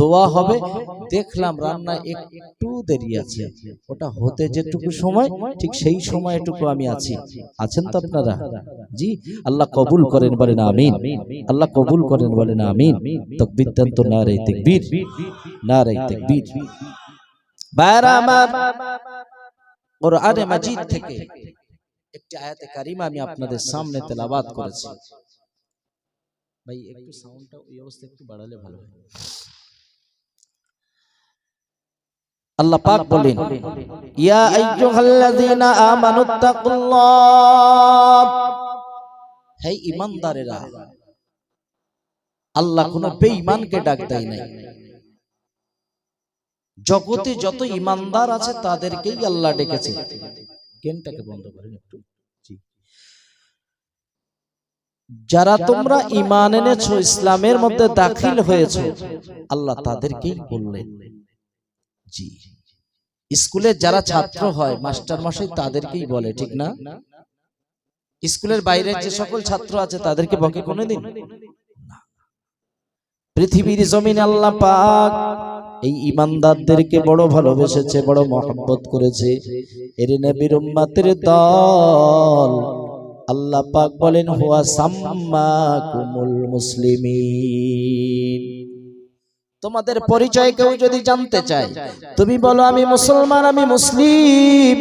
দোয়া হবে, দেখলাম রান্না একটু দেরি আছে। ওটা হতে যেটুকু সময়, ঠিক সেই সময়টুকু আমি আছি। আছেন তো আপনারা? জি, আল্লাহ কবুল করেন বলেন আমিন। আল্লাহ কবুল করেন বলেন আমিন। তকবির দেন তো না রে তকবির। না রে তকবির। বাইরা আমার কোরআনে মাজিদ থেকে একটি আয়াতে কারিমা আমি আপনাদের সামনে তেলাবাত করেছি। ভাই, একটু সাউন্ডটা ওই একটু বাড়ালে ভালো হয়। আল্লাহ পাক বলেন ইয়া আইয়ুহাল্লাযীনা আমানুত্তাকুল্লাহ হে ঈমানদারেরা আল্লাহ কোন বেঈমানকে ডাক দেয় নাই। জগতে যত ঈমানদার আছে তাদেরকেই আল্লাহ ডেকেছে। গেমটাকে বন্ধ করেন একটু। জি। যারা তোমরা ঈমান এনেছো ইসলামের মধ্যে দাখিল হয়েছো আল্লাহ তাদেরকেই বললেন। জি। স্কুলে যারা ছাত্র হয় মাস্টার মশাই তাদেরকেই বলে, ঠিক না? স্কুলের বাইরে যে সকল ছাত্র আছে, তাদেরকে বকে কোনোদিন। পৃথিবীর জমিন আল্লাহ পাক এই ইমানদারদেরকে বড় ভালোবেসেছে, বড় মহব্বত করেছে। এর নবীর উম্মাতের দল। আল্লাহ পাক বলেন, হুয়া সাম্মা সাম্মাকুমুল মুসলিমিন। তোমাদের পরিচয় কেউ যদি জানতে চায়, তুমি বলো, আমি মুসলমান, আমি মুসলিম।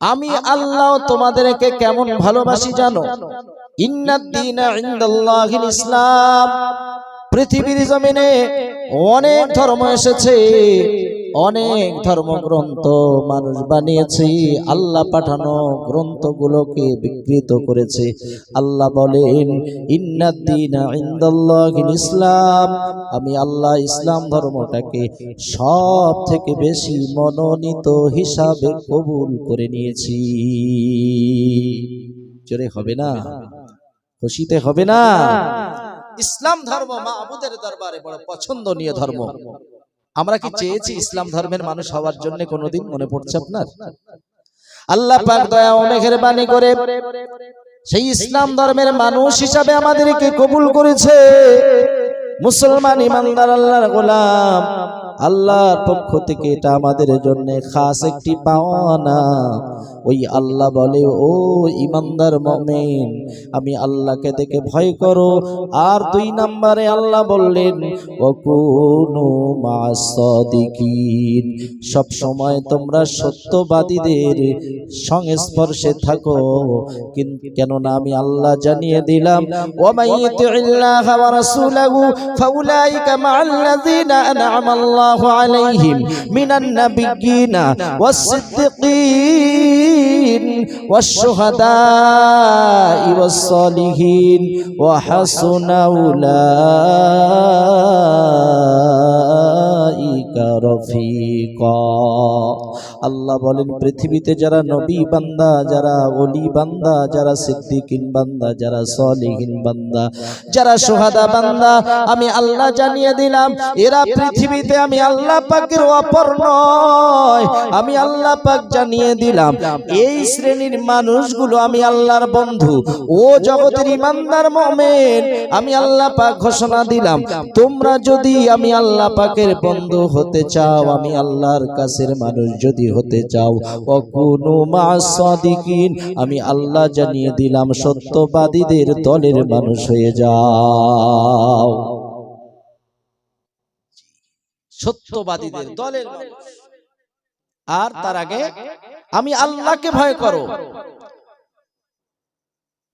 আমি আল্লাহ তোমাদেরকে কেমন ভালোবাসি জানো? ইসলাম। পৃথিবীর জমিনে অনেক ধর্ম এসেছে। অনেক ধর্মগ্রন্থ মানুষ বানিয়েছি, আল্লাহ পাঠানো গ্রন্থগুলোকে বিকৃত করেছে। আল্লাহ বলেন ইনদাল্লাহিল ইসলাম। আমি আল্লাহ ইসলাম ধর্মটাকে সব থেকে বেশি মনোনীত হিসাবে কবুল করে নিয়েছি। জোরে হবে না? খুশিতে হবে না? ইসলাম ধর্ম মা আবুদের দরবারে বড় পছন্দনীয় ধর্ম। আমরা কি চেয়েছি ইসলাম ধর্মের মানুষ হওয়ার জন্য কোনোদিন মনে পড়ছে আপনার? আল্লাহ পাক দয়া ও মেহেরবানি করে সেই ইসলাম ধর্মের মানুষ হিসাবে আমাদেরকে কবুল করেছে। মুসলমান ইমানদার আল্লাহর গোলাম। আল্লাহর পক্ষ থেকে এটা আমাদের জন্য খাস একটি পাওনা। ওই আল্লাহ বলে ও ইমানদার মমেন আমি আল্লাহকে দেখে ভয় করো। আর দুই নাম্বারে আল্লাহ বললেন ওকুনু মাসদিকিন সব সময় তোমরা সত্যবাদীদের সংস্পর্শে থাকো। কিন- কেননা আমি আল্লাহ জানিয়ে দিলাম ওমাই ইউতিল্লাহ ওয়া রাসূলাহু ফাউলাইকা মাআল্লাযীনা আন'আমা আল্লাহু الله عليهم من النبيين والصديقين والشهداء والصالحين وحسن أولئك رفيقا আল্লাহ বলেন, পৃথিবীতে যারা নবী বান্দা, যারা অলি বান্দা, যারা সিদ্দিকিন বান্দা, যারা সলিহিন বান্দা, যারা সোহাদা বান্দা, আমি আল্লাহ জানিয়ে দিলাম, এরা পৃথিবীতে আমি আল্লাহ পাকের অপর নয়। আমি আল্লাহ পাক জানিয়ে দিলাম, এই শ্রেণির মানুষগুলো আমি আল্লাহর বন্ধু। ও জগতের ইমানদার মোমেন, আমি আল্লাহ পাক ঘোষণা দিলাম, তোমরা যদি আমি আল্লাহ পাকের বন্ধু হতে চাও, আমি আল্লাহর কাছের মানুষ যদি হতে চাও, অকুনু মাসাদিকিন আমি আল্লাহ জানিয়ে দিলাম, সত্যবাদীদের দলের মানুষ হয়ে যাও। সত্যবাদীদের দলের আর তার আগে আমি আল্লাহকে ভয় করো।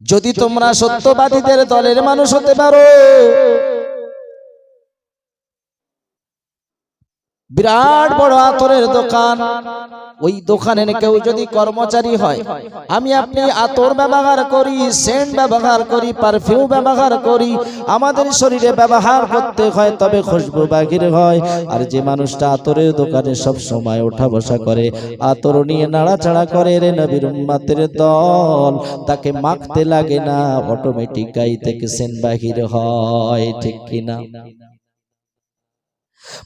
যদি তোমরা সত্যবাদীদের দলের মানুষ হতে পারো বিরাট বড় আতরের দোকান। ওই দোকানে কেউ যদি কর্মচারী হয় আমি আপনি আতর ব্যবহার করি সেন্ট ব্যবহার করি পারফিউম ব্যবহার করি। আমাদের শরীরে ব্যবহার করতে হয় তবে খুশবু বাগির হয়। আর যে মানুষটা আতরের দোকানে সব সময় ওঠা বসা করে আতর নিয়ে নাড়াচাড়া করে রে নবীর উম্মাতের দল। তাকে মাখতে লাগে না অটোমেটিক গাই থেকে সেন বাহির হয় ঠিক কিনা?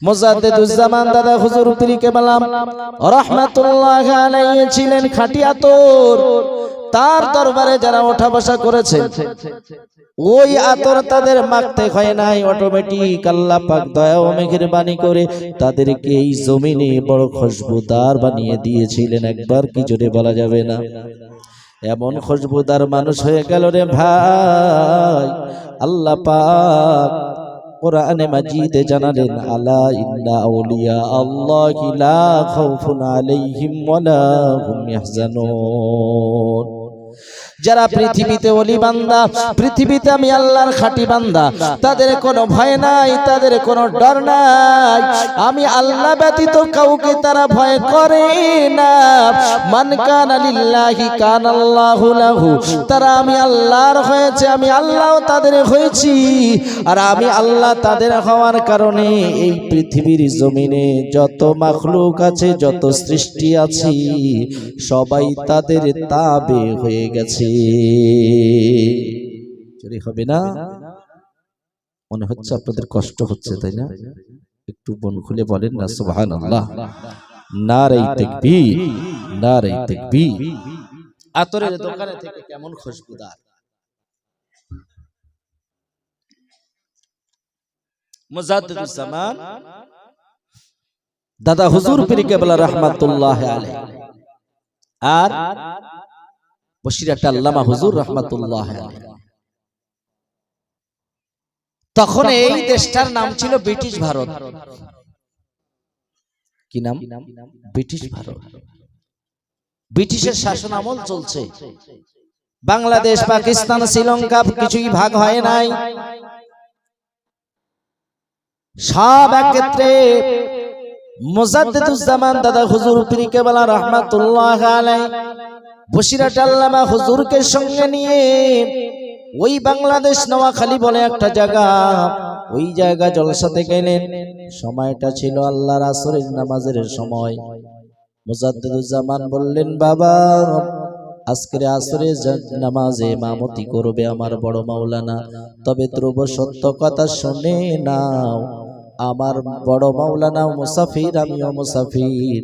মোজাদ্দেদুজ্জামান দাদা, হুজুর তার ওঠা বসা করেছে, ওই আতর তাদেরকে এই জমিনে বড় খুশবুদার বানিয়ে দিয়েছিলেন। একবার কি জোরে বলা যাবে না? এমন খুশবুদার মানুষ হয়ে গেল রে ভাই। আল্লাহ পাক কোরআনে মাজিদে জানালেন আলা ইন্না আউলিয়া আল্লাহ লা খাউফুন আলাইহিম ওয়ালা হুম ইয়াহজানুন। যারা পৃথিবীতে অলি বান্দা পৃথিবীতে আমি আল্লাহর খাঁটি বান্দা তাদের কোনো ভয় নাই তাদের কোনো ডর নাই। আমি আল্লাহ ব্যতীত কাউকে তারা ভয় করে না। মান কান আলিল্লাহি কান আল্লাহু লাহু। তারা আমি আল্লাহর হয়েছে আমি আল্লাহ তাদের হয়েছি। আর আমি আল্লাহ তাদের হওয়ার কারণে এই পৃথিবীর জমিনে যত মাখলুক আছে যত সৃষ্টি আছে সবাই তাদের তাবে হয়ে গেছে। চুরি হবে না। মনে হচ্ছে আপনাদের কষ্ট হচ্ছে, তাই না? একটু মন খুলে বলেন না সুবহান আল্লাহ নারাই তাকবীর নারাই তাকবীর। আতরের দোকানে থেকে কেমন খুশবুদার? মুজাদ্দিদুস জামান। দাদা হুজুর পীর কেবলা রাহমাতুল্লাহ আলাইহি। আর বসিরাট আল্লামা হুজুর রাহমাতুল্লাহ তখন এই দেশটার নাম ছিল ব্রিটিশ ভারত। কি নাম? ব্রিটিশ ভারত। ব্রিটিশের শাসন আমল চলছে। বাংলাদেশ পাকিস্তান শ্রীলঙ্কা কিছুই ভাগ হয় নাই। সব একত্রে মুজাদ্দিদুজ্জামান দাদা হুজুর পীর কেবলা রাহমাতুল্লাহ আলাইহি। বসিরাট আল্লামা হুজুরকে সঙ্গে নিয়ে ওই বাংলাদেশ নোয়াখালী বলে একটা জায়গা, ওই জায়গা জলসাতে গেলেন সময়টা ছিল আল্লাহর আসরের নামাজের সময়। মুজাদ্দিদুজ্জামান বললেন, বাবা, আজকের আসরে নামাজে মামতি করবে আমার বড় মাওলানা। তবে ধ্রুব সত্য কথা শুনে নাও। আমার বড় মাওলানা মুসাফির আমিও মুসাফির।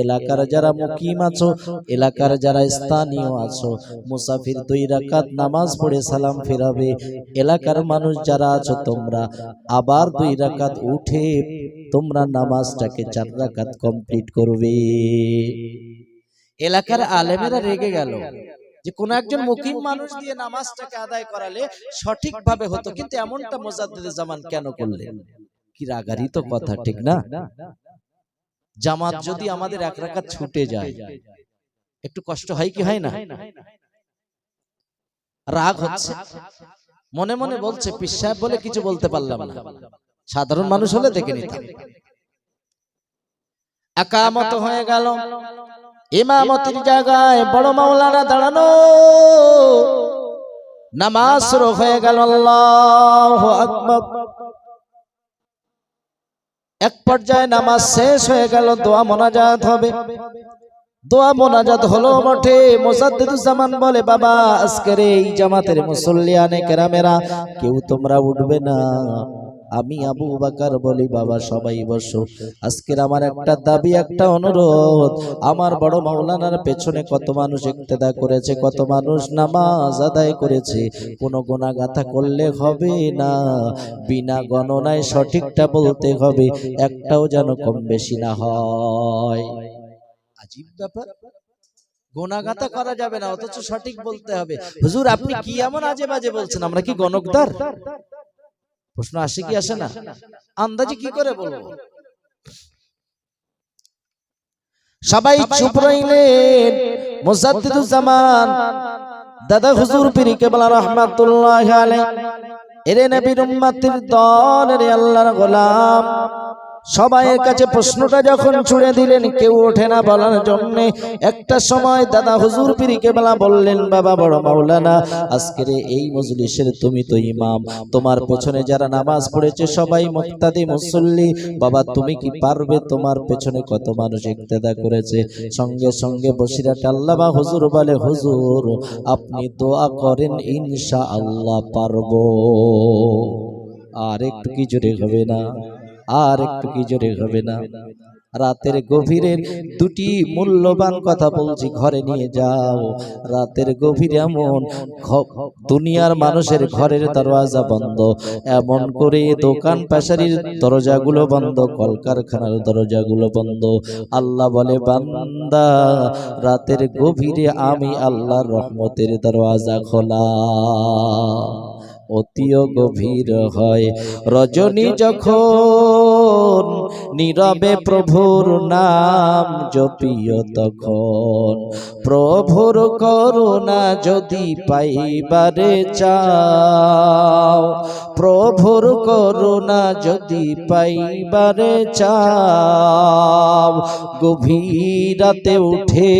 এলাকার যারা মুকিম আছো, এলাকার যারা স্থানীয় আছো, মুসাফির দুই রাকাত নামাজ পড়ে সালাম ফেরাবে। এলাকার মানুষ যারা আছো, তোমরা আবার দুই রাকাত উঠে তোমরা নামাজটাকে চার রাকাত কমপ্লিট করবে। এলাকার আলেমেরা রেগে গেল যে কোন একজন মুকিম মানুষ দিয়ে নামাজটাকে আদায় করালে সঠিকভাবে হতো, কিন্তু এমনটা মোজাদ্দিদ জামান কেন করলেন? কি রাগারই তো কথা ঠিক না? জামাত যদি আমাদের এক রাকাত ছুটে যায় একটু কষ্ট হয় কি হয় না? রাগ হচ্ছে। মনে মনে বলছে পিস সাহেব বলে কিছু বলতে পারলাম না। সাধারণ মানুষ হলে দেখে নিতাম। একামত হয়ে গেল। ইমামতির জায়গায় বড় মাওলানা দাঁড়ানো। নামাজ শুরু হয়ে গেল। আল্লাহ আকবার। এক পর্যায়ে নামাজ শেষ হয়ে গেল, দোয়া মোনাজাত হবে। দোয়া মোনাজাত হলো মঠে মোসাদ্দিদুজ্জামান বলে, বাবা, আজকের এই জামাতের মুসল্লিয়ানে কেরামেরা, কেউ তোমরা উঠবে না। আমি আবু বাকার বলি বাবা সবাই বসো। আজকের আমার একটা দাবি একটা অনুরোধ। আমার বড় মাওলানার পেছনে কত মানুষ ইক্তেদা করেছে কত মানুষ নামাজ আদায় করেছে। কোনো গোনাগাথা করলে হবে না। বিনা গণনায় সঠিকটা বলতে হবে। একটাও যেন কম বেশি না হয়। আজীব ব্যাপার। গোনাগাতা করা যাবে না অথচ সঠিক বলতে হবে। হুজুর আপনি কি এমন আজে বাজে বলছেন? আমরা কি গণকদার? প্রশ্ন আসে কি আসে না? আন্দাজি কি করে বলব? সবাই চুপ রইলেন। মুজাদ্দিদুজ্জামান দাদা হুজুর পীরি কেবলা রহমাতুল্লাহ আলাইহি। এরে নবীর উম্মতের দল এরে আল্লাহর গোলাম। সবাইয়ের কাছে প্রশ্নটা যখন ছুড়ে দিলেন, কেউ ওঠে না বলার জন্য। একটা সময় দাদা হুজুর পীরি কেবলা বললেন, বাবা বড় মাওলানা, আজকের এই মজলিসের তুমি তো ইমাম। তোমার পেছনে যারা নামাজ পড়েছে, সবাই মুক্তাদি মুসল্লি। বাবা, তুমি কি পারবে? তোমার পেছনে কত মানুষ ইক্তেদা করেছে? সঙ্গে সঙ্গে বসিরাট আল্লাহ বা হুজুর বলে, হুজুর, আপনি দোয়া করেন ইনশা আল্লাহ পারব। আর একটু কি জোরে হবে না? আর একটু কি জোরে হবে না? রাতের গভীরের দুটি মূল্যবান কথা বলছি, ঘরে নিয়ে যাও। রাতের গভীরে এমন দুনিয়ার মানুষের ঘরের দরওয়াজা বন্ধ। এমন করে দোকান পেশারির দরজাগুলো বন্ধ, কলকারখানার দরজাগুলো বন্ধ। আল্লাহ বলে, বান্দা, রাতের গভীরে আমি আল্লাহর রহমতের দরওয়াজা খোলা। অতিও গভীর হয়। রজনী যখন নীরবে প্রভুর নাম জপিও তখন। প্রভুর করুণা যদি পাইবারে চাও, প্রভুর করুণা যদি পাইবারে চাও, গভীরাতে উঠে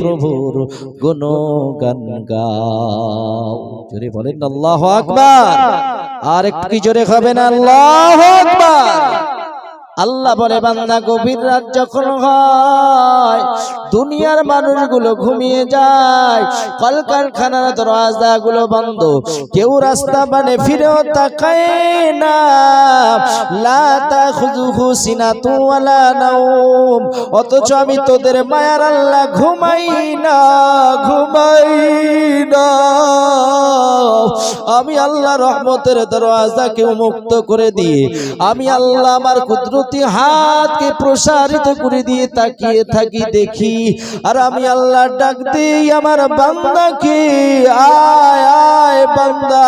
প্রভুর গুণগান গাও। জোরে বলেন আল্লাহ আকবার। আর একটু কি জোরে খাবেন? আল্লাহ আকবার। আল্লাহ বলে বান্দা গভীর রাত যখন হয় দুনিয়ার মানুষগুলো ঘুমিয়ে যায় কলকারখানার দরওয়াজা গুলো বন্ধ কেউ রাস্তা মানে ফিরেও তাকায় না। অথচ আমি তোদের মায়ার আল্লাহ ঘুমাই না ঘুমাই আমি আল্লাহ রহমতের দরওয়াজাকে মুক্ত করে দিয়ে, আমি আল্লাহ আমার কুদরতি হাতকে প্রসারিত করে দিয়ে তাকিয়ে থাকি, দেখি, আর আমি আল্লাহ ডাক দিই আমার বান্দাকে, আয় আয় বান্দা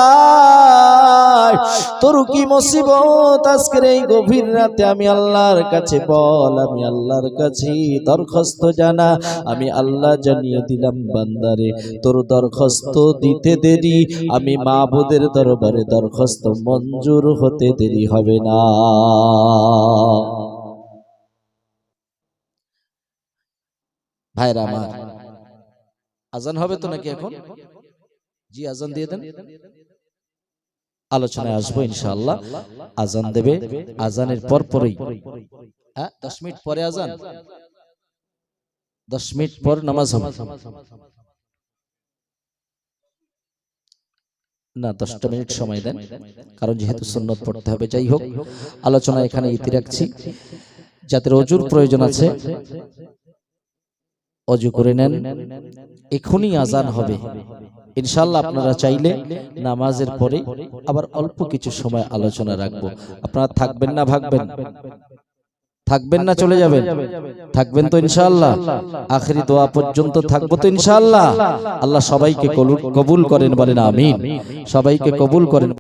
তোর কি মুসিবত? আজকের এই গভীর রাতে আমি আল্লাহর কাছে বল, আমি আল্লাহর কাছে দরখাস্ত জানা, আমি আল্লাহ জানিয়ে দিলাম, বান্দারে, তোর দরখাস্ত দিতে দেরি, আমি মাবুদের দরবারে দরখাস্ত মঞ্জুর হতে দেরি হবে না। ভাইরা আমার, আজান হবে তো নাকি এখন? জি, আজান দিয়ে দেন। আলোচনায় আসব ইনশাআল্লাহ। আজান দেবে, আজানের পর পরেই। হ্যাঁ দশ মিনিট পরে আজান? দশ মিনিট পর নামাজ হবে। না দশটা মিনিট সময় দেন। কারণ যেহেতু সুন্নত পড়তে হবে যাই হোক আলোচনা এখানে ইতি রাখছি যাদের অজুর প্রয়োজন আছে অজু করে নেন। এখনই আজান হবে। ইনশাল্লাহ আপনারা চাইলে নামাজের পরে আবার অল্প কিছু সময় আলোচনা রাখব। আপনারা থাকবেন না ভাগবেন। থাকবেন না চলে যাবেন। থাকবেন তো ইনশাআল্লাহ। আখেরি দোয়া পর্যন্ত থাকব তো ইনশাআল্লাহ। আল্লাহ সবাইকে কবুল- কবুল করেন বলেন আমিন। সবাইকে কবুল করেন।